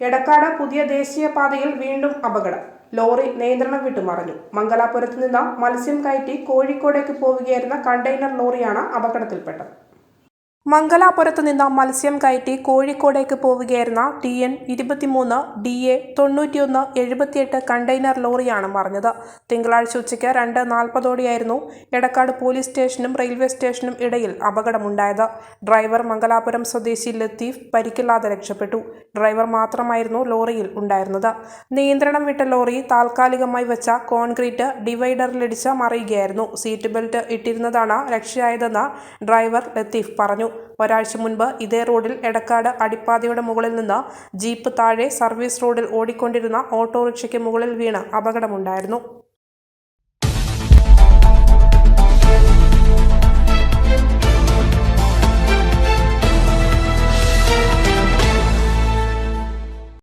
എടക്കാട് പുതിയ ദേശീയപാതയിൽ വീണ്ടും അപകടം. ലോറി നിയന്ത്രണം വിട്ടുമറിഞ്ഞു. മംഗലാപുരത്ത് നിന്ന് മത്സ്യം കയറ്റി കോഴിക്കോടേക്ക് പോവുകയായിരുന്ന കണ്ടെയ്നർ ലോറിയാണ് അപകടത്തിൽപ്പെട്ടത്. മംഗലാപുരത്ത് നിന്ന് മത്സ്യം കയറ്റി കോഴിക്കോടേക്ക് പോവുകയായിരുന്ന ടി എൻ ഇരുപത്തിമൂന്ന് ഡി എ തൊണ്ണൂറ്റിയൊന്ന് എഴുപത്തിയെട്ട് കണ്ടെയ്നർ ലോറിയാണ് മറിഞ്ഞത്. തിങ്കളാഴ്ച ഉച്ചയ്ക്ക് രണ്ട് നാൽപ്പതോടെയായിരുന്നു എടക്കാട് പോലീസ് സ്റ്റേഷനും റെയിൽവേ സ്റ്റേഷനും ഇടയിൽ അപകടമുണ്ടായത്. ഡ്രൈവർ മംഗലാപുരം സ്വദേശി ലത്തീഫ് പരിക്കില്ലാതെ രക്ഷപ്പെട്ടു. ഡ്രൈവർ മാത്രമായിരുന്നു ലോറിയിൽ ഉണ്ടായിരുന്നത്. നിയന്ത്രണം വിട്ട ലോറി താൽക്കാലികമായി വെച്ച കോൺക്രീറ്റ് ഡിവൈഡറിലിടിച്ച് മറിയുകയായിരുന്നു. സീറ്റ് ബെൽറ്റ് ഇട്ടിരുന്നതാണ് രക്ഷയായതെന്ന് ഡ്രൈവർ ലത്തീഫ് പറഞ്ഞു. ഒരാഴ്ച മുൻപ് ഇതേ റോഡിൽ എടക്കാട് അടിപ്പാതയുടെ മുകളിൽ നിന്ന് ജീപ്പ് താഴെ സർവീസ് റോഡിൽ ഓടിക്കൊണ്ടിരുന്ന ഓട്ടോറിക്ഷയ്ക്ക് മുകളിൽ വീണ് അപകടമുണ്ടായിരുന്നു.